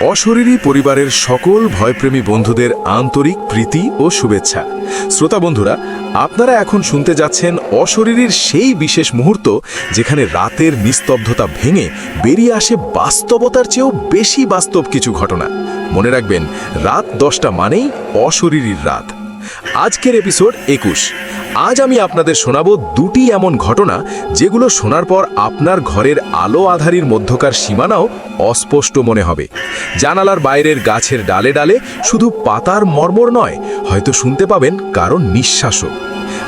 অশরীরী পরিবারের সকল ভয়প্রেমী বন্ধুদের আন্তরিক প্রীতি ও শুভেচ্ছা। শ্রোতা বন্ধুরা, আপনারা এখন শুনতে যাচ্ছেন অশরীরীর সেই বিশেষ মুহূর্ত যেখানে রাতের নিস্তব্ধতা ভেঙে বেরিয়ে আসে বাস্তবতার চেয়েও বেশি বাস্তব কিছু ঘটনা। মনে রাখবেন, রাত দশটা মানেই অশরীরীর রাত। আজকের এপিসোড একুশ। আজ আমি আপনাদের শোনাবো দুটি এমন ঘটনা যেগুলো শোনার পর আপনার ঘরের আলো আধারির মধ্যকার সীমানাও অস্পষ্ট মনে হবে। জানালার বাইরের গাছের ডালে ডালে শুধু পাতার মর্মর নয়, হয়তো শুনতে পাবেন কারণ নিঃশ্বাসও।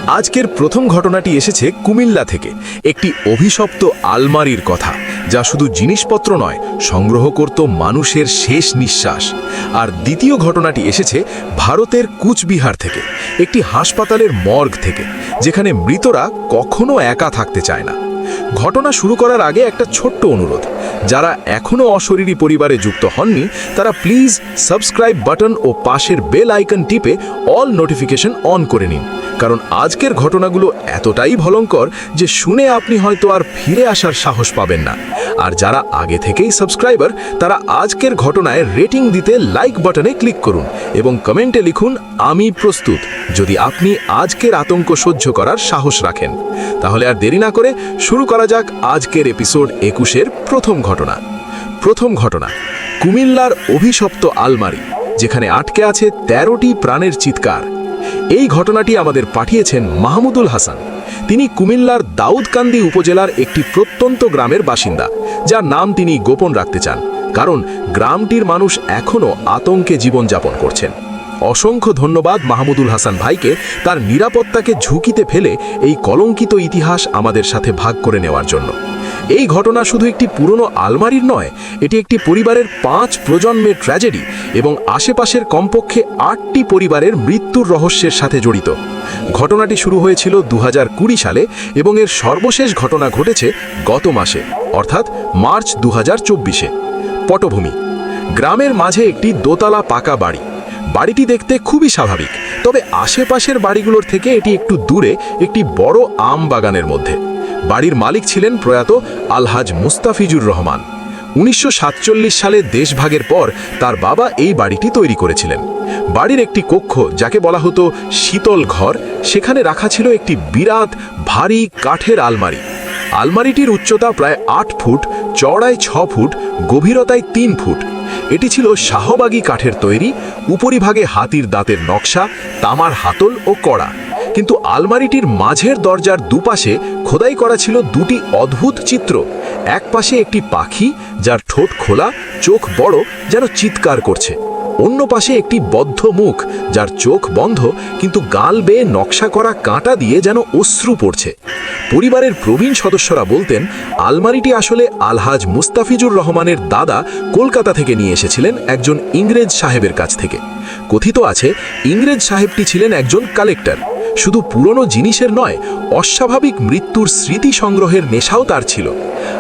আজকের প্রথম ঘটনাটি এসেছে কুমিল্লা থেকে, একটি অভিশপ্ত আলমারির কথা। যা শুধু জিনিসপত্র নয়, সংগ্রহ করত মানুষের শেষ নিঃশ্বাস। আর দ্বিতীয় ঘটনাটি এসেছে ভারতের কুচবিহার থেকে, একটি হাসপাতালের মর্গ থেকে, যেখানে মৃতরা কখনো একা থাকতে চায় না। ঘটনা শুরু করার আগে একটা ছোট্ট অনুরোধ। যারা এখনও অশরীরী পরিবারে যুক্ত হননি, তারা প্লিজ সাবস্ক্রাইব বাটন ও পাশের বেল আইকন টিপে অল নোটিফিকেশন অন করে নিন। কারণ আজকের ঘটনাগুলো এতটাই ভলঙ্কর যে শুনে আপনি হয়তো আর ফিরে আসার সাহস পাবেন না। আর যারা আগে থেকেই সাবস্ক্রাইবার, তারা আজকের ঘটনায় রেটিং দিতে লাইক বাটনে ক্লিক করুন এবং কমেন্টে লিখুন, আমি প্রস্তুত। যদি আপনি আজকের আতঙ্ক সহ্য করার সাহস রাখেন, তাহলে আর দেরি না করে শুরু করা যাক আজকের এপিসোড একুশের প্রথম ঘটনা। প্রথম ঘটনা, কুমিল্লার অভিশপ্ত আলমারি, যেখানে আটকে আছে তেরোটি প্রাণের চিৎকার। এই ঘটনাটি আমাদের পাঠিয়েছেন মাহমুদুল হাসান। তিনি কুমিল্লার দাউদকান্দি উপজেলার একটি প্রত্যন্ত গ্রামের বাসিন্দা, যার নাম তিনি গোপন রাখতে চান, কারণ গ্রামটির মানুষ এখনও আতঙ্কে জীবনযাপন করছেন। অসংখ্য ধন্যবাদ মাহমুদুল হাসান ভাইকে তার নিরাপত্তাকে ঝুঁকিতে ফেলে এই কলঙ্কিত ইতিহাস আমাদের সাথে ভাগ করে নেওয়ার জন্য। এই ঘটনা শুধু একটি পুরনো আলমারির নয়, এটি একটি পরিবারের পাঁচ প্রজন্মের ট্র্যাজেডি এবং আশেপাশের কমপক্ষে আটটি পরিবারের মৃত্যুর রহস্যের সাথে জড়িত। ঘটনাটি শুরু হয়েছিল দু হাজার কুড়ি সালে এবং এর সর্বশেষ ঘটনা ঘটেছে গত মাসে, অর্থাৎ মার্চ দু হাজার পটভূমি। গ্রামের মাঝে একটি দোতলা পাকা বাড়ি। বাড়িটি দেখতে খুবই স্বাভাবিক, তবে আশেপাশের বাড়িগুলোর থেকে এটি একটু দূরে একটি বড় আম বাগানের মধ্যে। বাড়ির মালিক ছিলেন প্রয়াত আলহাজ মুস্তাফিজুর রহমান। উনিশশো সাতচল্লিশ সালে দেশভাগের পর তার বাবা এই বাড়িটি তৈরি করেছিলেন। বাড়ির একটি কক্ষ, যাকে বলা হতো শীতল ঘর, সেখানে রাখা ছিল একটি বিরাট, ভারী কাঠের আলমারি। আলমারিটির উচ্চতা প্রায় আট ফুট চড়ায় ছ ফুট, গভীরতায় তিন ফুট। এটি ছিল শাহবাগী কাঠের তৈরি, উপরিভাগে হাতির দাঁতের নকশা, তামার হাতল ও কড়া। কিন্তু আলমারিটির মাঝের দরজার দুপাশে খোদাই করা ছিল দুটি অদ্ভুত চিত্র। এক পাশে একটি পাখি, যার ঠোঁট খোলা, চোখ বড়, যেন চিৎকার করছে। অন্য পাশে একটি বদ্ধ মুখ, যার চোখ বন্ধ, কিন্তু গাল বেয়ে নকশা করা কাঁটা দিয়ে যেন অশ্রু পড়ছে। পরিবারের প্রবীণ সদস্যরা বলতেন, আলমারিটি আসলে আলহাজ মুস্তাফিজুর রহমানের দাদা কলকাতা থেকে নিয়ে এসেছিলেন একজন ইংরেজ সাহেবের কাছ থেকে। কথিত আছে, ইংরেজ সাহেবটি ছিলেন একজন কালেক্টর। শুধু পুরনো জিনিসের নয়, অস্বাভাবিক মৃত্যুর স্মৃতি সংগ্রহের নেশাও তার ছিল।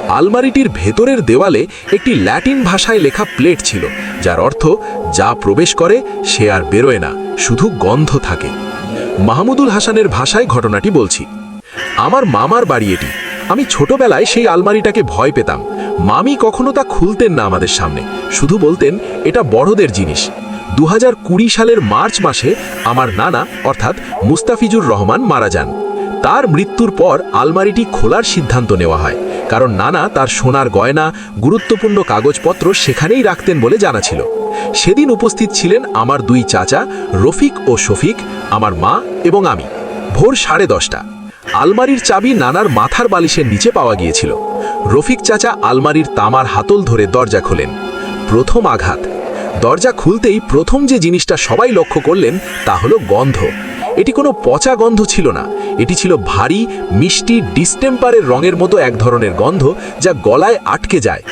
আলমারিটির ভেতরের দেওয়ালে একটি ল্যাটিন ভাষায় লেখা প্লেট ছিল, যার অর্থ, যা প্রবেশ করে, সে আর বেরোয় না, শুধু গন্ধ থাকে। মাহমুদুল হাসানের ভাষায় ঘটনাটি বলছি। আমার মামার বাড়ি এটি। আমি ছোটবেলায় সেই আলমারিটাকে ভয় পেতাম। মামি কখনো তা খুলতেন না আমাদের সামনে। শুধু বলতেন, এটা বড়দের জিনিস। দু হাজার কুড়ি সালের মার্চ মাসে আমার নানা, অর্থাৎ মুস্তাফিজুর রহমান মারা যান। তার মৃত্যুর পর আলমারিটি খোলার সিদ্ধান্ত নেওয়া হয়, কারণ নানা তার সোনার গয়না, গুরুত্বপূর্ণ কাগজপত্র সেখানেই রাখতেন বলে জানা ছিল। সেদিন উপস্থিত ছিলেন আমার দুই চাচা, রফিক ও শফিক, আমার মা এবং আমি। ভোর সাড়ে দশটা। আলমারির চাবি নানার মাথার বালিশের নিচে পাওয়া গিয়েছিল। রফিক চাচা আলমারির তামার হাতল ধরে দরজা খোলেন। প্রথম আঘাত। দরজা খুলতেই প্রথম যে জিনিসটা সবাই লক্ষ্য করলেন, তা হলো গন্ধ। এটি কোনো পচা গন্ধ ছিল না। এটি ছিল ভারী, মিষ্টি, ডিস্টেম্পারের রঙের মতো এক ধরনের গন্ধ যা গলায় আটকে যায়।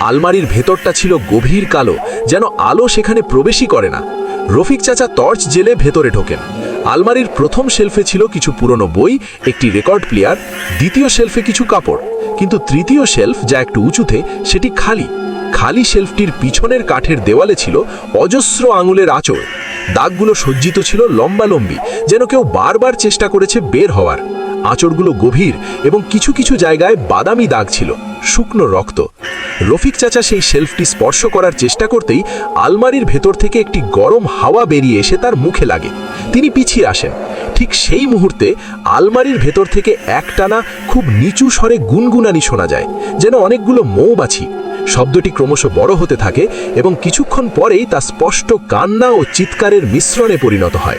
আলমারির ভেতরটা ছিল গভীর কালো, যেন আলো সেখানে প্রবেশই করে না। রফিক চাচা টর্চ জেলে ভেতরে ঢোকেন। আলমারির প্রথম শেলফে ছিল কিছু পুরনো বই, একটি রেকর্ড প্লেয়ার, দ্বিতীয় শেলফে কিছু কাপড়। কিন্তু তৃতীয় শেলফ, যা একটু উঁচুতে, সেটি খালি। খালি শেলফটির পিছনের কাঠের দেওয়ালে ছিল অজস্র আঙুলের আঁচড় দাগগুলো সজ্জিত ছিল লম্বালম্বি, যেন কেউ বারবার চেষ্টা করেছে বের হওয়ার। আঁচড়গুলো গভীর এবং কিছু কিছু জায়গায় বাদামি দাগ ছিল, শুকনো রক্ত। রফিক চাচা সেই শেলফটি স্পর্শ করার চেষ্টা করতেই আলমারির ভেতর থেকে একটি গরম হাওয়া বেরিয়ে এসে তার মুখে লাগে। তিনি পিছিয়ে আসেন। ঠিক সেই মুহূর্তে আলমারির ভেতর থেকে একটানা খুব নিচু স্বরে গুনগুনানি শোনা যায়, যেন অনেকগুলো মৌবাছি শব্দটি ক্রমশ বড় হতে থাকে এবং কিছুক্ষণ পরেই তা স্পষ্ট কান্না ও চিৎকারের মিশ্রণে পরিণত হয়।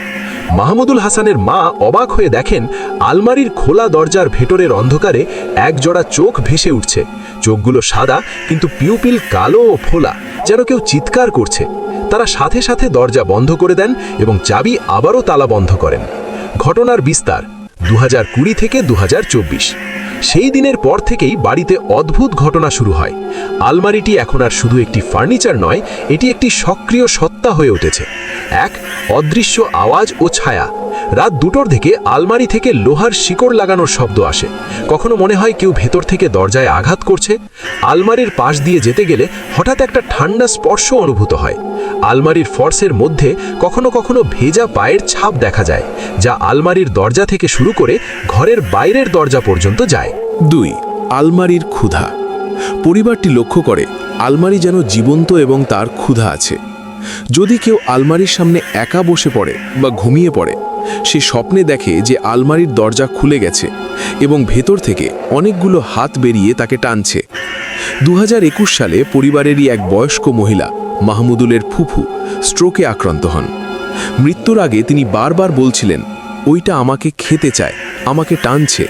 মাহমুদুল হাসানের মা অবাক হয়ে দেখেন, আলমারির খোলা দরজার ভেতরের অন্ধকারে এক জোড়া চোখ ভেসে উঠছে। চোখগুলো সাদা, কিন্তু পিউপিল কালো ও ফোলা, যেন কেউ চিৎকার করছে। তারা সাথে সাথে দরজা বন্ধ করে দেন এবং চাবি আবারও তালা বন্ধ করেন। ঘটনার বিস্তার দু হাজার কুড়ি থেকে দু হাজার চব্বিশ। সেই দিনের পর থেকেই বাড়িতে অদ্ভুত ঘটনা শুরু হয়। আলমারিটি এখন আর শুধু একটি ফার্নিচার নয়, এটি একটি সক্রিয় সত্তা হয়ে উঠেছে। এক, অদৃশ্য আওয়াজ ও ছায়া। রাত দুটোর দিকে আলমারি থেকে লোহার শিকড় লাগানোর শব্দ আসে। কখনো মনে হয় কেউ ভেতর থেকে দরজায় আঘাত করছে। আলমারির পাশ দিয়ে যেতে গেলে হঠাৎ একটা ঠান্ডা স্পর্শ অনুভূত হয়। আলমারির ফর্সের মধ্যে কখনো কখনো ভেজা পায়ের ছাপ দেখা যায়, যা আলমারির দরজা থেকে শুরু করে ঘরের বাইরের দরজা পর্যন্ত যায়। দুই, আলমারির ক্ষুধা। পরিবারটি লক্ষ্য করে আলমারি যেন জীবন্ত এবং তার ক্ষুধা আছে। যদি কেউ আলমারির সামনে একা বসে পড়ে বা ঘুমিয়ে পড়ে, সে স্বপ্নে দেখে যে আলমারির দরজা খুলে গেছে এবং ভেতর থেকে অনেকগুলো হাত বেরিয়ে তাকে টানছে। দু হাজার একুশ সালে পরিবারেরই এক বয়স্ক মহিলা মাহমুদুলের ফুফু স্ট্রোকে আক্রান্ত হন। মৃত্যুর আগে তিনি বারবার বলছিলেন, ওইটা আমাকে খেতে চায়, আমাকে টানছে।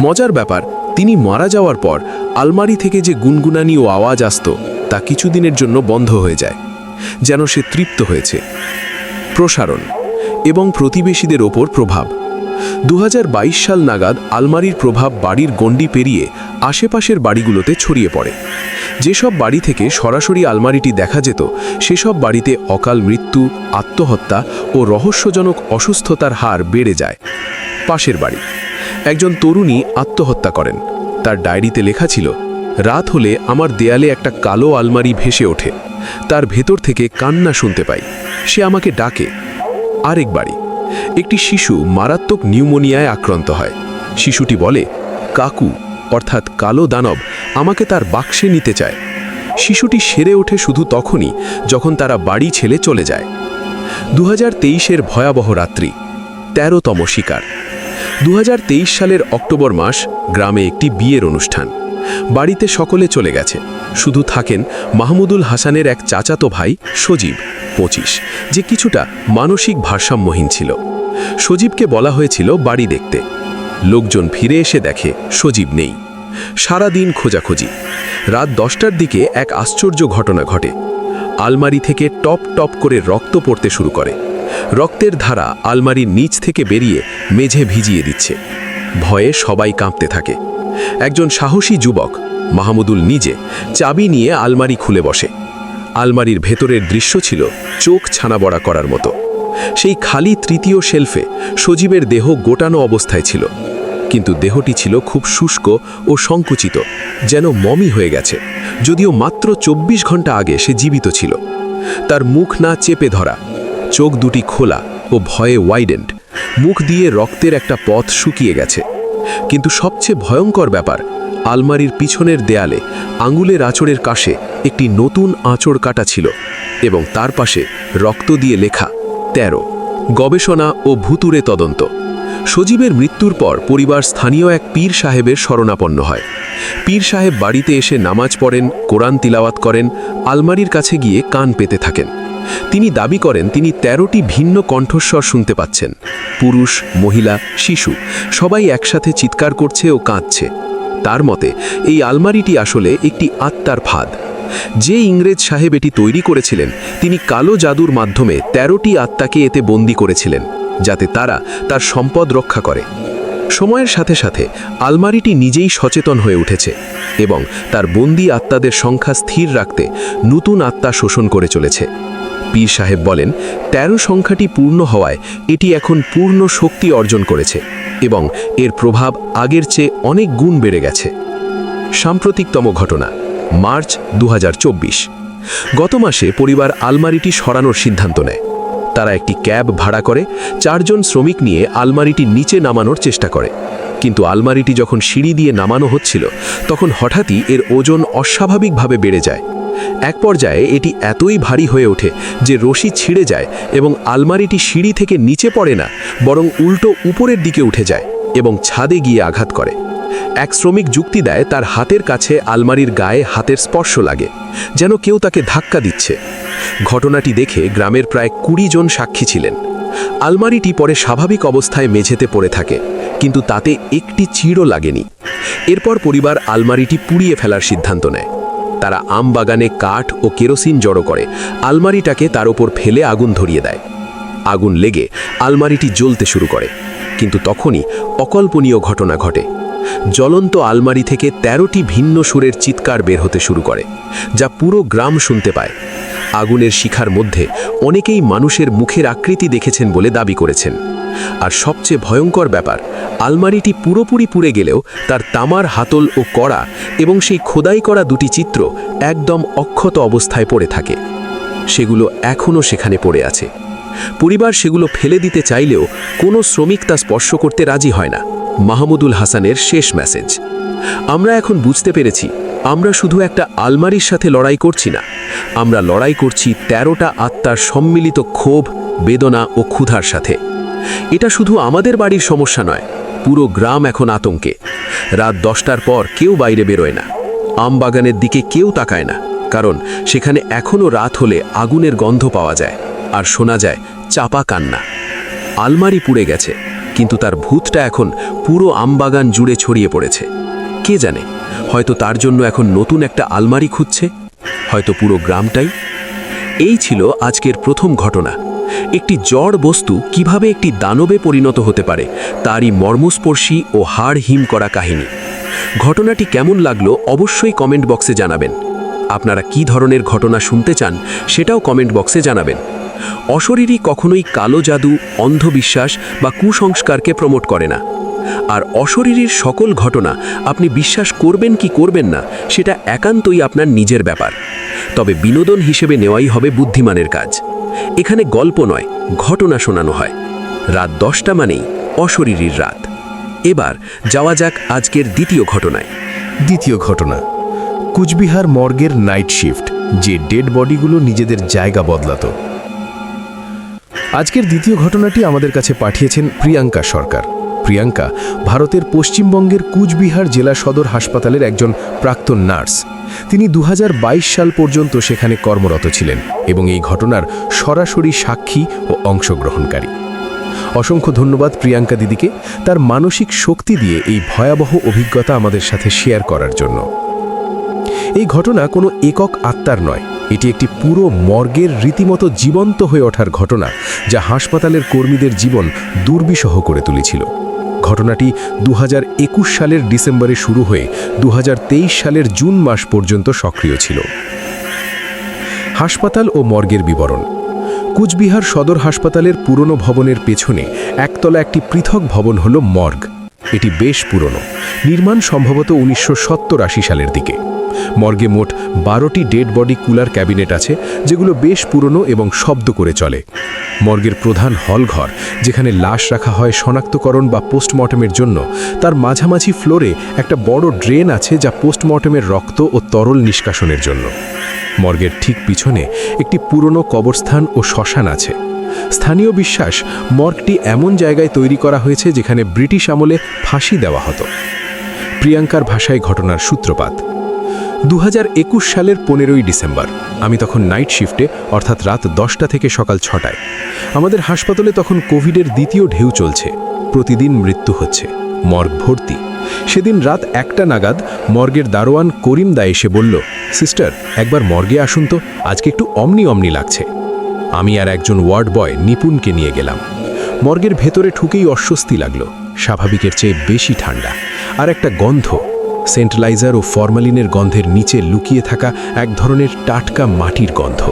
মজার ব্যাপার, তিনি মারা যাওয়ার পর আলমারি থেকে যে গুনগুনানি ও আওয়াজ আসত, তা কিছুদিনের জন্য বন্ধ হয়ে যায়, যেন সে তৃপ্ত হয়েছে। প্রসারণ এবং প্রতিবেশীদের ওপর প্রভাব। দু হাজার বাইশ সাল নাগাদ আলমারির প্রভাব বাড়ির গণ্ডি পেরিয়ে আশেপাশের বাড়িগুলোতে ছড়িয়ে পড়ে। যেসব বাড়ি থেকে সরাসরি আলমারিটি দেখা যেত, সেসব বাড়িতে অকাল মৃত্যু, আত্মহত্যা ও রহস্যজনক অসুস্থতার হার বেড়ে যায়। পাশের বাড়ি। একজন তরুণী আত্মহত্যা করেন। তার ডায়েরিতে লেখা ছিল, রাত হলে আমার দেয়ালে একটা কালো আলমারি ভেসে ওঠে। তার ভেতর থেকে কান্না শুনতে পাই। সে আমাকে ডাকে। আরেক বাড়ি। একটি শিশু মারাত্মক নিউমোনিয়ায় আক্রান্ত হয়। শিশুটি বলে, কাকু, অর্থাৎ কালো দানব আমাকে তার বাক্সে নিতে চায়। শিশুটি সেরে ওঠে শুধু তখনই যখন তারা বাড়ি ছেলে চলে যায়। দু হাজার ভয়াবহ রাত্রি, তেরোতম শিকার। দু হাজার তেইশ সালের অক্টোবর মাস গ্রামে একটি বিয়ের অনুষ্ঠান। বাড়িতে সকলে চলে গেছে। শুধু থাকেন মাহমুদুল হাসানের এক চাচাতো ভাই সজীব, পঁচিশ, যে কিছুটা মানসিক ভারসাম্যহীন ছিল। সজীবকে বলা হয়েছিল বাড়ি দেখতে। লোকজন ফিরে এসে দেখে সজীব নেই। সারাদিন খোঁজাখুঁজি। রাত দশটার দিকে এক আশ্চর্য ঘটনা ঘটে। আলমারি থেকে টপ টপ করে রক্ত পড়তে শুরু করে। রক্তের ধারা আলমারির নিচ থেকে বেরিয়ে মেঝে ভিজিয়ে দিচ্ছে। ভয়ে সবাই কাঁপতে থাকে। একজন সাহসী যুবক, মাহমুদুল নিজে চাবি নিয়ে আলমারি খুলে বসে। আলমারির ভেতরের দৃশ্য ছিল চোখ ছানাবড়া করার মতো। সেই খালি তৃতীয় শেলফে সজীবের দেহ গোটানো অবস্থায় ছিল। কিন্তু দেহটি ছিল খুব শুষ্ক ও সংকুচিত, যেন মমি হয়ে গেছে, যদিও মাত্র ২৪ ঘণ্টা আগে সে জীবিত ছিল। তার মুখ না চেপে ধরা, চোখ দুটি খোলা ও ভয়ে ওয়াইডেন্ড মুখ দিয়ে রক্তের একটা পথ শুকিয়ে গেছে। কিন্তু সবচেয়ে ভয়ঙ্কর ব্যাপার, আলমারির পিছনের দেয়ালে আঙুলের আঁচড়ের কাশে একটি নতুন আঁচড় কাটা ছিল এবং তার পাশে রক্ত দিয়ে লেখা, তেরো। গবেষণা ও ভুতুরে তদন্ত। সজীবের মৃত্যুর পর পরিবার স্থানীয় এক পীর সাহেবের শরণাপন্ন হয়। পীর সাহেব বাড়িতে এসে নামাজ পড়েন, কোরআন তিলাওয়াত করেন, আলমারির কাছে গিয়ে কান পেতে থাকেন। তিনি দাবি করেন তিনি তেরোটি ভিন্ন কণ্ঠস্বর শুনতে পাচ্ছেন। পুরুষ, মহিলা, শিশু, সবাই একসাথে চিৎকার করছে ও কাঁদছে। তার মতে, এই আলমারিটি আসলে একটি আত্মার ফাঁদ। যে ইংরেজ সাহেব এটি তৈরি করেছিলেন, তিনি কালো জাদুর মাধ্যমে তেরোটি আত্মাকে এতে বন্দি করেছিলেন, যাতে তারা তার সম্পদ রক্ষা করে। সময়ের সাথে সাথে আলমারিটি নিজেই সচেতন হয়ে উঠেছে এবং তার বন্দি আত্মাদের সংখ্যা স্থির রাখতে নতুন আত্মা শোষণ করে চলেছে। পীর সাহেব বলেন ১৩ সংখ্যাটি পূর্ণ হওয়ায় এটি এখন পূর্ণ শক্তি অর্জন করেছে এবং এর প্রভাব আগের চেয়ে অনেক গুণ বেড়ে গেছে। সাম্প্রতিকতম ঘটনা, মার্চ দু হাজার চব্বিশ। গত মাসে পরিবার আলমারিটি সরানোর সিদ্ধান্ত নেয়। তারা একটি ক্যাব ভাড়া করে, চারজন শ্রমিক নিয়ে আলমারিটি নিচে নামানোর চেষ্টা করে। কিন্তু আলমারিটি যখন সিঁড়ি দিয়ে নামানো হচ্ছিল, তখন হঠাৎই এর ওজন অস্বাভাবিকভাবে বেড়ে যায়। এক পর্যায়ে এটি এতই ভারী হয়ে ওঠে যে রশি ছিঁড়ে যায় এবং আলমারিটি সিঁড়ি থেকে নিচে পড়ে না, বরং উল্টো উপরের দিকে উঠে যায় এবং ছাদে গিয়ে আঘাত করে। এক শ্রমিক যুক্তি দেয় তার হাতের কাছে আলমারির গায়ে হাতের স্পর্শ লাগে, যেন কেউ তাকে ধাক্কা দিচ্ছে। ঘটনাটি দেখে গ্রামের প্রায় কুড়ি জন সাক্ষী ছিলেন। আলমারিটি পরে স্বাভাবিক অবস্থায় মেঝেতে পড়ে থাকে, কিন্তু তাতে একটি চিড়ও লাগেনি। এরপর পরিবার আলমারিটি পুড়িয়ে ফেলার সিদ্ধান্ত নেয়। তারা আম বাগানে কাঠ ও কেরোসিন জড়ো করে। আলমারিটাকে তার ওপর ফেলে আগুন ধরিয়ে দেয়। আগুন লেগে আলমারিটি জ্বলতে শুরু করে। কিন্তু তখনই অকল্পনীয় ঘটনা ঘটে। জ্বলন্ত আলমারি থেকে ১৩টি ভিন্ন সুরের চিৎকার বের হতে শুরু করে, যা পুরো গ্রাম শুনতে পায়। আগুনের শিখার মধ্যে অনেকেই মানুষের মুখের আকৃতি দেখেছেন বলে দাবি করেছেন। আর সবচেয়ে ভয়ঙ্কর ব্যাপার, আলমারিটি পুরোপুরি পুড়ে গেলেও তার তামার হাতল ও কড়া এবং সেই খোদাই করা দুটি চিত্র একদম অক্ষত অবস্থায় পড়ে থাকে। সেগুলো এখনও সেখানে পড়ে আছে। পরিবার সেগুলো ফেলে দিতে চাইলেও কোনো শ্রমিক তা স্পর্শ করতে রাজি হয় না। মাহমুদুল হাসানের শেষ মেসেজ। আমরা এখন বুঝতে পেরেছি আমরা শুধু একটা আলমারির সাথে লড়াই করছি না। আমরা লড়াই করছি তেরোটা আত্মার সম্মিলিত ক্ষোভ, বেদনা ও ক্ষুধার সাথে। এটা শুধু আমাদের বাড়ির সমস্যা নয়, পুরো গ্রাম এখন আতঙ্কে। রাত দশটার পর কেউ বাইরে বেরোয় না। আম বাগানের দিকে কেউ তাকায় না, কারণ সেখানে এখনও রাত হলে আগুনের গন্ধ পাওয়া যায়, আর শোনা যায় চাপা কান্না। আলমারি পুড়ে গেছে, কিন্তু তার ভূতটা এখন পুরো আমবাগান জুড়ে ছড়িয়ে পড়েছে। কে জানে হয়তো তার জন্য এখন নতুন একটা আলমারি খুঁজছে, হয়তো পুরো গ্রামটাই। এই ছিল আজকের প্রথম ঘটনা। একটি জড় বস্তু কীভাবে একটি দানবে পরিণত হতে পারে, তারই মর্মস্পর্শী ও হাড় হিম করা কাহিনী। ঘটনাটি কেমন লাগল অবশ্যই কমেন্ট বক্সে জানাবেন। আপনারা কি ধরনের ঘটনা শুনতে চান সেটাও কমেন্ট বক্সে জানাবেন। অশরীরই কখনোই কালো জাদু, অন্ধবিশ্বাস বা কুসংস্কারকে প্রমোট করে না। আর অশরীরীর সকল ঘটনা আপনি বিশ্বাস করবেন কি করবেন না, সেটা একান্তই আপনার নিজের ব্যাপার। তবে বিনোদন হিসেবে নেওয়াই হবে বুদ্ধিমানের কাজ। এখানে গল্প নয়, ঘটনা শোনানো হয়। রাত দশটা মানেই অশরীরীর রাত। এবার যাওয়া যাক আজকের দ্বিতীয় ঘটনায়। দ্বিতীয় ঘটনা, কুচবিহার মর্গের নাইট শিফট, যে ডেড বডিগুলো নিজেদের জায়গা বদলাত। আজকের দ্বিতীয় ঘটনাটি আমাদের কাছে পাঠিয়েছেন প্রিয়াঙ্কা সরকার। প্রিয়াঙ্কা ভারতের পশ্চিমবঙ্গের কুচবিহার জেলা সদর হাসপাতালের একজন প্রাক্তন নার্স। তিনি দু হাজার বাইশ সাল পর্যন্ত সেখানে কর্মরত ছিলেন এবং এই ঘটনার সরাসরি সাক্ষী ও অংশগ্রহণকারী। অসংখ্য ধন্যবাদ প্রিয়াঙ্কা দিদিকে তার মানসিক শক্তি দিয়ে এই ভয়াবহ অভিজ্ঞতা আমাদের সাথে শেয়ার করার জন্য। এই ঘটনা কোনো একক আত্মার নয়, এটি একটি পুরো মর্গের রীতিমতো জীবন্ত হয়ে ওঠার ঘটনা যা হাসপাতালের কর্মীদের জীবন দুর্বিষহ করে তুলেছিল। ঘটনাটি দু হাজার একুশ সালের ডিসেম্বরে শুরু হয়ে দু হাজার তেইশ সালের জুন মাস পর্যন্ত সক্রিয় ছিল। হাসপাতাল ও মর্গের বিবরণ। কুচবিহার সদর হাসপাতালের পুরনো ভবনের পেছনে একতলা একটি পৃথক ভবন হল মর্গ। এটি বেশ পুরনো। নির্মাণ সম্ভবত উনিশশো আশি সালের দিকে। মর্গে মোট বারোটি ডেড বডি কুলার ক্যাবিনেট আছে, যেগুলো বেশ পুরনো এবং শব্দ করে চলে। মর্গের প্রধান হলঘর যেখানে লাশ রাখা হয় শনাক্তকরণ বা পোস্টমর্টমের জন্য। তার মাঝামাঝি ফ্লোরে একটা বড় ড্রেন আছে যা পোস্টমর্টমের রক্ত ও তরল নিষ্কাশনের জন্য। মর্গের ঠিক পিছনে একটি পুরনো কবরস্থান ও শ্মশান আছে। স্থানীয় বিশ্বাস, মর্গটি এমন জায়গায় তৈরি করা হয়েছে যেখানে ব্রিটিশ আমলে ফাঁসি দেওয়া হতো। প্রিয়াঙ্কার ভাষায় ঘটনার সূত্রপাত। দু হাজার একুশ সালের পনেরোই ডিসেম্বর। আমি তখন নাইট শিফটে, অর্থাৎ রাত দশটা থেকে সকাল ছটায়। আমাদের হাসপাতালে তখন কোভিডের দ্বিতীয় ঢেউ চলছে। প্রতিদিন মৃত্যু হচ্ছে। মর্গ ভর্তি। সেদিন রাত একটা নাগাদ মর্গের দারোয়ান করিম দা এসে বলল, সিস্টার, একবার মর্গে আসুন তো, আজকে একটু অমনি অমনি লাগছে। আমি আর একজন ওয়ার্ড বয় নিপুণকে নিয়ে গেলাম। মর্গের ভেতরে ঠুকেই অস্বস্তি লাগল। স্বাভাবিকের চেয়ে বেশি ঠান্ডা। আর একটা গন্ধ। সেন্ট্রালাইজার ও ফরমালিনের গন্ধের নিচে লুকিয়ে থাকা এক ধরনের টাটকা মাটির গন্ধ।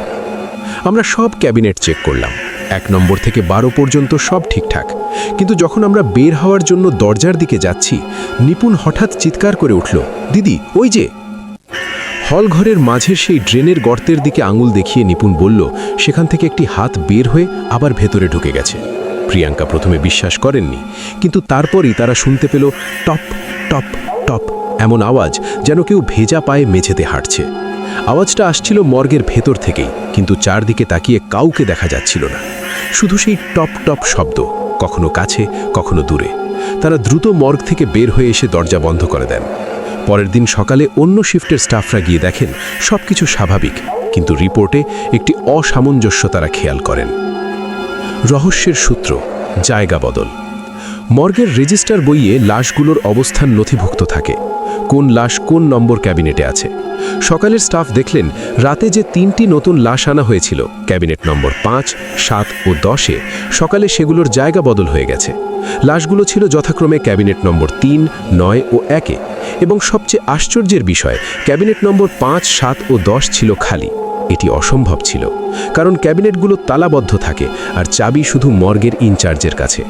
আমরা সব ক্যাবিনেট চেক করলাম। এক নম্বর থেকে বারো পর্যন্ত সব ঠিকঠাক। কিন্তু যখন আমরা বের হওয়ার জন্য দরজার দিকে যাচ্ছি, নিপুণ হঠাৎ চিৎকার করে উঠল, দিদি, ওই যে! হলঘরের মাঝের সেই ড্রেনের গর্তের দিকে আঙুল দেখিয়ে নিপুণ বলল, সেখান থেকে একটি হাত বের হয়ে আবার ভেতরে ঢুকে গেছে। প্রিয়াঙ্কা প্রথমে বিশ্বাস করেননি, কিন্তু তারপরই তারা শুনতে পেল টপ টপ টপ এমন আওয়াজ যেন কেউ ভেজা পায়ে মেঝেতে হাঁটছে। আওয়াজটা আসছিল মর্গের ভেতর থেকেই, কিন্তু চারদিকে তাকিয়ে কাউকে দেখা যাচ্ছিল না। শুধু সেই টপ টপ শব্দ, কখনো কাছে, কখনো দূরে। তারা দ্রুত মর্গ থেকে বের হয়ে এসে দরজা বন্ধ করে দেন। পরের দিন সকালে অন্য শিফটের স্টাফরা গিয়ে দেখেন, সবকিছু স্বাভাবিক, কিন্তু রিপোর্টে একটি অসামঞ্জস্য তারা খেয়াল করেন। রহস্যের সূত্র, জায়গা বদল। মর্গের রেজিস্টার বইয়ে লাশগুলোর অবস্থান নথিভুক্ত থাকে। কোন লাশ কোন নম্বর ক্যাবিনেটে আছে। সকালের স্টাফ দেখলেন রাতে যে তিনটি নতুন লাশ আনা হয়েছিল, ক্যাবিনেট নম্বর পাঁচ, সাত ও দশে, সকালে সেগুলোর জায়গা বদল হয়ে গেছে। লাশগুলো ছিল যথাক্রমে ক্যাবিনেট নম্বর তিন, নয় ও একে। এবং সবচেয়ে আশ্চর্যের বিষয়, ক্যাবিনেট নম্বর পাঁচ, সাত ও দশ ছিল খালি। এটি অসম্ভব ছিল, কারণ ক্যাবিনেটগুলো তালাবদ্ধ থাকে আর চাবি শুধু মর্গের ইনচার্জের কাছে।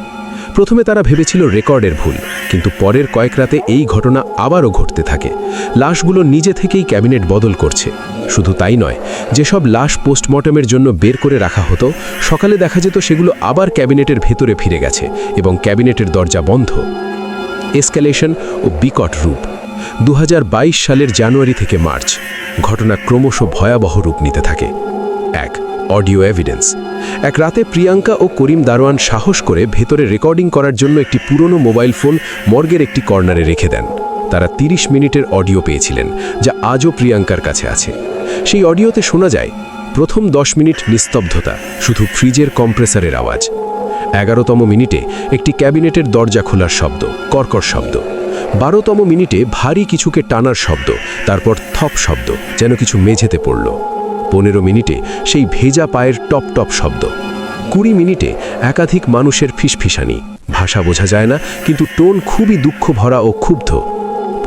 প্রথমে তারা ভেবেছিল রেকর্ডের ভুল, কিন্তু পরের কয়েক রাতে এই ঘটনা আবারও ঘটতে থাকে। লাশগুলো নিজে থেকেই ক্যাবিনেট বদল করছে। শুধু তাই নয়, যেসব লাশ পোস্টমর্টমের জন্য বের করে রাখা হতো, সকালে দেখা যেত সেগুলো আবার ক্যাবিনেটের ভেতরে ফিরে গেছে এবং ক্যাবিনেটের দরজা বন্ধ। এসকালেশন ও বিকট রূপ। দু হাজার বাইশ সালের জানুয়ারি থেকে মার্চ, ঘটনা ক্রমশ ভয়াবহ রূপ নিতে থাকে। Audio evidence. এক রাতে প্রিয়াঙ্কা ও করিম দারোয়ান সাহস করে ভেতরে রেকর্ডিং করার জন্য একটি পুরনো মোবাইল ফোন মর্গের একটি কর্নারে রেখে দেন। তারা ৩০ মিনিটের অডিও পেয়েছিলেন, যা আজও প্রিয়াঙ্কার কাছে আছে। সেই অডিওতে শোনা যায়, প্রথম দশ মিনিট নিস্তব্ধতা, শুধু ফ্রিজের কম্প্রেসারের আওয়াজ। এগারোতম মিনিটে একটি ক্যাবিনেটের দরজা খোলার শব্দ কর্কর শব্দ। বারোতম মিনিটে ভারী কিছুকে টানার শব্দ, তারপর থপ শব্দ, যেন কিছু মেঝেতে পড়ল। পনেরো মিনিটে সেই ভেজা পায়ের টপ টপ শব্দ। কুড়ি মিনিটে একাধিক মানুষের ফিসফিসানি। ভাষা বোঝা যায় না, কিন্তু টোন খুবই দুঃখ ভরা ও ক্ষুব্ধ।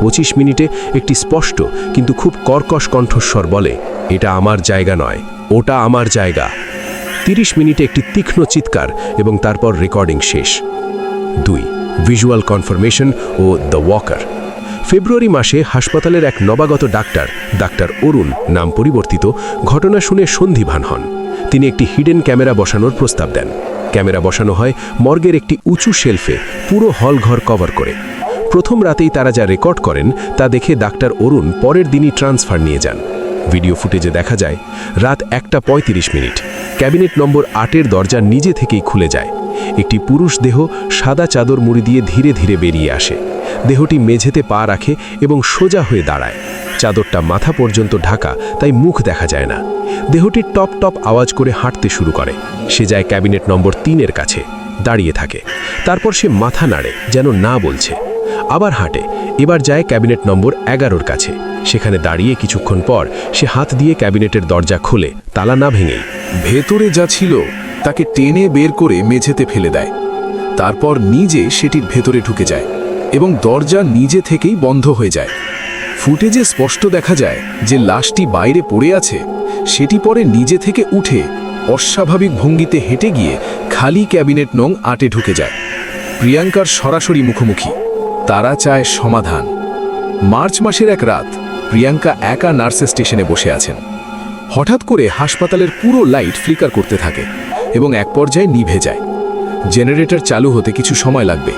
পঁচিশ মিনিটে একটি স্পষ্ট, কিন্তু খুব কর্কশ কণ্ঠস্বর বলে, এটা আমার জায়গা নয়, ওটা আমার জায়গা। তিরিশ মিনিটে একটি তীক্ষ্ণ চিৎকার এবং তারপর রেকর্ডিং শেষ। দুই, ভিজুয়াল কনফার্মেশন ও দ্য ওয়াকার। ফেব্রুয়ারি মাসে হাসপাতালের এক নবাগত ডাক্তার ডাক্তার অরুণ, নাম পরিবর্তিত, ঘটনা শুনে সন্ধিভান হন। তিনি একটি হিডেন ক্যামেরা বসানোর প্রস্তাব দেন। ক্যামেরা বসানো হয় মর্গের একটি উঁচু শেলফে, পুরো হল ঘর কভার করে। প্রথম রাতেই তারা যা রেকর্ড করেন, তা দেখে ডাক্তার অরুণ পরের দিনই ট্রান্সফার নিয়ে যান। ভিডিও ফুটেজে দেখা যায়, রাত একটা পঁয়ত্রিশ মিনিট। ক্যাবিনেট নম্বর আটের দরজা নিজে থেকেই খুলে যায়। একটি পুরুষ দেহ সাদা চাদর মুড়ি দিয়ে ধীরে ধীরে বেরিয়ে আসে। দেহটি মেঝেতে পা রাখে এবং সোজা হয়ে দাঁড়ায়। চাদরটা মাথা পর্যন্ত ঢাকা, তাই মুখ দেখা যায় না। দেহটি টপ টপ আওয়াজ করে হাঁটতে শুরু করে। সে যায় ক্যাবিনেট নম্বর তিনের কাছে, দাঁড়িয়ে থাকে। তারপর সে মাথা নাড়ে, যেন না বলছে। আবার হাঁটে, এবার যায় ক্যাবিনেট নম্বর এগারোর কাছে। সেখানে দাঁড়িয়ে কিছুক্ষণ পর সে হাত দিয়ে ক্যাবিনেটের দরজা খোলে, তালা না ভেঙেই। ভেতরে যা ছিল তাকে টেনে বের করে মেঝেতে ফেলে দেয়। তারপর নিজে সেটির ভেতরে ঢুকে যায় এবং দরজা নিজে থেকেই বন্ধ হয়ে যায়। ফুটেজে স্পষ্ট দেখা যায় যে লাশটি বাইরে পড়ে আছে, সেটি পরে নিজে থেকে উঠে অস্বাভাবিক ভঙ্গিতে হেঁটে গিয়ে খালি ক্যাবিনেট নং আটে ঢুকে যায়। প্রিয়াঙ্কার সরাসরি মুখোমুখি। তারা চায় সমাধান। মার্চ মাসের এক রাত, প্রিয়াঙ্কা একা নার্সে স্টেশনে বসে আছেন। হঠাৎ করে হাসপাতালের পুরো লাইট ফ্লিকার করতে থাকে। এবং এক পর্যায়ে নিভে যায়। জেনারেটর চালু হতে কিছু সময় লাগবে।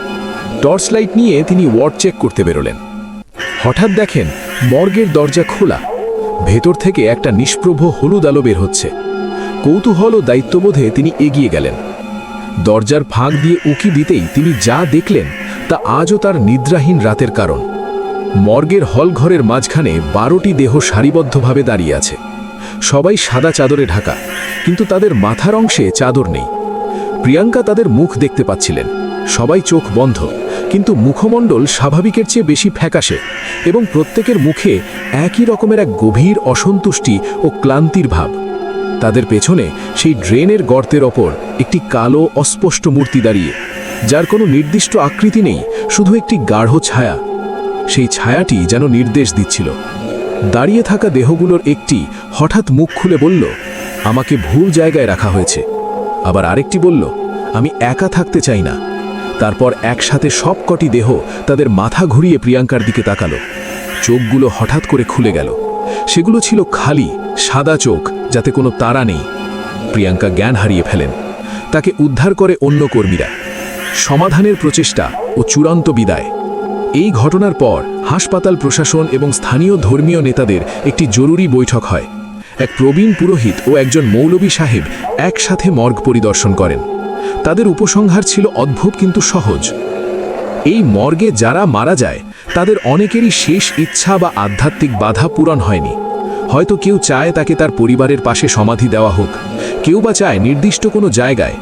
টর্চ লাইট নিয়ে তিনি ওয়ার্ড চেক করতে বেরোলেন। হঠাৎ দেখেন মর্গের দরজা খোলা। ভেতর থেকে একটা নিষ্প্রভ হলুদ আলো বের হচ্ছে। কৌতূহল ও দায়িত্ববোধে তিনি এগিয়ে গেলেন। দরজার ফাঁক দিয়ে উকি দিতেই তিনি যা দেখলেন তা আজও তার নিদ্রাহীন রাতের কারণ। মর্গের হলঘরের মাঝখানে বারোটি দেহ সারিবদ্ধভাবে দাঁড়িয়ে আছে। সবাই সাদা চাদরে ঢাকা। কিন্তু তাদের মাথার অংশে চাদর নেই। প্রিয়াঙ্কা তাদের মুখ দেখতে পাচ্ছিলেন। সবাই চোখ বন্ধ। কিন্তু মুখমণ্ডল স্বাভাবিকের চেয়ে বেশি ফ্যাকাশে এবং প্রত্যেকের মুখে একই রকমের এক গভীর অসন্তুষ্টি ও ক্লান্তির ভাব। তাদের পেছনে সেই ড্রেনের গর্তের ওপর একটি কালো, অস্পষ্ট মূর্তি দাঁড়িয়ে, যার কোনো নির্দিষ্ট আকৃতি নেই, শুধু একটি গাঢ় ছায়া। সেই ছায়াটি যেন নির্দেশ দিচ্ছিল। দাঁড়িয়ে থাকা দেহগুলোর একটি হঠাৎ মুখ খুলে বলল, আমাকে ভুল জায়গায় রাখা হয়েছে। আবার আরেকটি বলল, আমি একা থাকতে চাই না। তারপর একসাথে সব কটি দেহ তাদের মাথা ঘুরিয়ে প্রিয়াঙ্কার দিকে তাকালো। চোখগুলো হঠাৎ করে খুলে গেল। সেগুলো ছিল খালি, সাদা চোখ, যাতে কোনো তারা নেই। প্রিয়াঙ্কা জ্ঞান হারিয়ে ফেলেন। তাকে উদ্ধার করে অন্য কর্মীরা। সমাধানের প্রচেষ্টা ও চূড়ান্ত বিদায়। এই ঘটনার পর হাসপাতাল প্রশাসন এবং স্থানীয় ধর্মীয় নেতাদের একটি জরুরি বৈঠক হয়। এক প্রবীণ পুরোহিত ও একজন মৌলবী সাহেব একসাথে মর্গ পরিদর্শন করেন। তাদের উপসংহার ছিল অদ্ভুত কিন্তু সহজ। এই মর্গে যারা মারা যায়, তাদের অনেকেরই শেষ ইচ্ছা বা আধ্যাত্মিক বাধা পূরণ হয়নি। হয়তো কেউ চায় তাকে তার পরিবারের পাশে সমাধি দেওয়া হোক। কেউ বা চায় নির্দিষ্ট কোনো জায়গায়।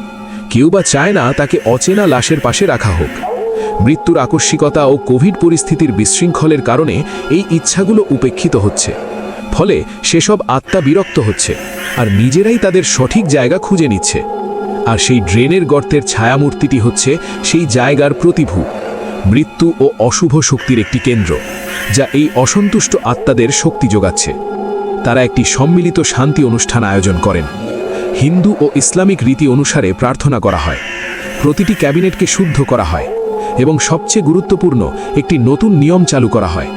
কেউ বা চায় না তাকে অচেনা লাশের পাশে রাখা হোক। মৃত্যুর আকস্মিকতা ও কোভিড পরিস্থিতির বিশৃঙ্খলের কারণে এই ইচ্ছাগুলো উপেক্ষিত হচ্ছে। ফলে সেসব আত্মা বিরক্ত হচ্ছে আর নিজেরাই তাদের সঠিক জায়গা খুঁজে নিচ্ছে। আর সেই ড্রেনের গর্তের ছায়ামূর্তিটি হচ্ছে সেই জায়গার প্রতিভূ, মৃত্যু ও অশুভ শক্তির একটি কেন্দ্র, যা এই অসন্তুষ্ট আত্মাদের শক্তি যোগাচ্ছে। তারা একটি সম্মিলিত শান্তি অনুষ্ঠান আয়োজন করেন। হিন্দু ও ইসলামিক রীতি অনুসারে প্রার্থনা করা হয়। প্রতিটি ক্যাবিনেটকে শুদ্ধ করা হয় এবং সবচেয়ে গুরুত্বপূর্ণ, একটি নতুন নিয়ম চালু করা হয়।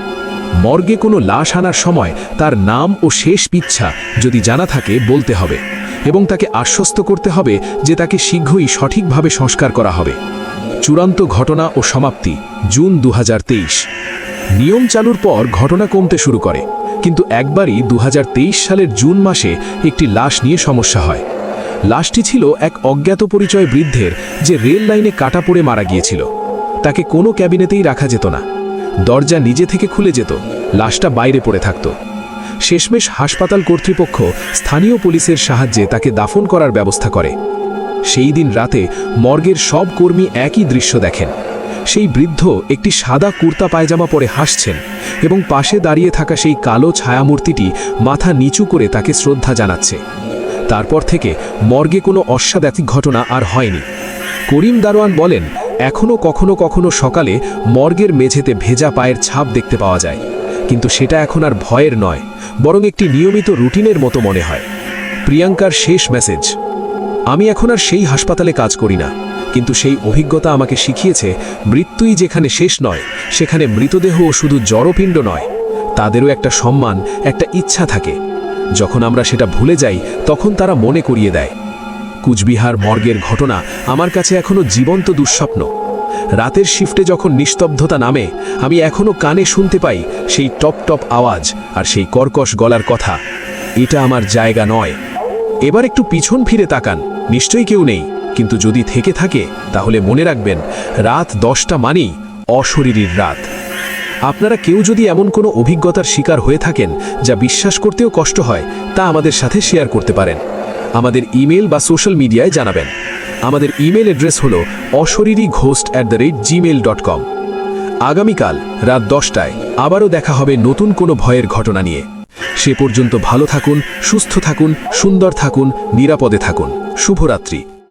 মর্গে কোনো লাশ আনার সময় তার নাম ও শেষ পিচ্ছা যদি জানা থাকে বলতে হবে এবং তাকে আশ্বস্ত করতে হবে যে তাকে শীঘ্রই সঠিকভাবে সংস্কার করা হবে। চূড়ান্ত ঘটনা ও সমাপ্তি, জুন দু হাজার তেইশ। নিয়ম চালুর পর ঘটনা কমতে শুরু করে, কিন্তু একবারই দু হাজার তেইশ সালের জুন মাসে একটি লাশ নিয়ে সমস্যা হয়। লাশটি ছিল এক অজ্ঞাত পরিচয় বৃদ্ধের যে রেল লাইনে কাটা পড়ে মারা গিয়েছিল। তাকে কোনো ক্যাবিনেতেই রাখা যেত না। দরজা নিজে থেকে খুলে যেত, লাশটা বাইরে পড়ে থাকত। শেষমেশ হাসপাতাল কর্তৃপক্ষ স্থানীয় পুলিশের সাহায্যে তাকে দাফন করার ব্যবস্থা করে। সেই দিন রাতে মর্গের সব কর্মী একই দৃশ্য দেখেন। সেই বৃদ্ধ একটি সাদা কুর্তা পায়জামা পরে হাসছেন এবং পাশে দাঁড়িয়ে থাকা সেই কালো ছায়ামূর্তিটি মাথা নিচু করে তাকে শ্রদ্ধা জানাচ্ছে। তারপর থেকে মর্গে কোনো অস্বাদাতিক ঘটনা আর হয়নি। করিম দারোয়ান বলেন এখনও কখনো কখনো সকালে মর্গের মেঝেতে ভেজা পায়ের ছাপ দেখতে পাওয়া যায়। কিন্তু সেটা এখন আর ভয়ের নয়, বরং একটি নিয়মিত রুটিনের মতো মনে হয়। প্রিয়াঙ্কার শেষ মেসেজ, আমি এখন আর সেই হাসপাতালে কাজ করি না, কিন্তু সেই অভিজ্ঞতা আমাকে শিখিয়েছে মৃত্যুই যেখানে শেষ নয়, সেখানে মৃতদেহ শুধু জড়পিণ্ড নয়, তাদেরও একটা সম্মান, একটা ইচ্ছা থাকে। যখন আমরা সেটা ভুলে যাই, তখন তারা মনে করিয়ে দেয়। কুচবিহার মর্গের ঘটনা আমার কাছে এখনও জীবন্ত দুঃস্বপ্ন। রাতের শিফটে যখন নিস্তব্ধতা নামে, আমি এখনও কানে শুনতে পাই সেই টপ টপ আওয়াজ আর সেই কর্কশ গলার কথা। এটা আমার জায়গা নয়। এবার একটু পিছন ফিরে তাকান। নিশ্চয়ই কেউ নেই। কিন্তু যদি থেকে থাকে, তাহলে মনে রাখবেন, রাত দশটা মানেই অশরীরীর রাত। আপনারা কেউ যদি এমন কোনো অভিজ্ঞতার শিকার হয়ে থাকেন, যা বিশ্বাস করতেও কষ্ট হয়, তা আমাদের সাথে শেয়ার করতে পারেন। আমাদের ইমেল বা সোশ্যাল মিডিয়ায় জানাবেন। আমাদের ইমেল অ্যাড্রেস হল অশরীরী ghost at the rate Gmail dot com. আগামীকাল রাত দশটায় আবারও দেখা হবে নতুন কোনো ভয়ের ঘটনা নিয়ে। সে পর্যন্ত ভালো থাকুন, সুস্থ থাকুন, সুন্দর থাকুন, নিরাপদে থাকুন। শুভরাত্রি।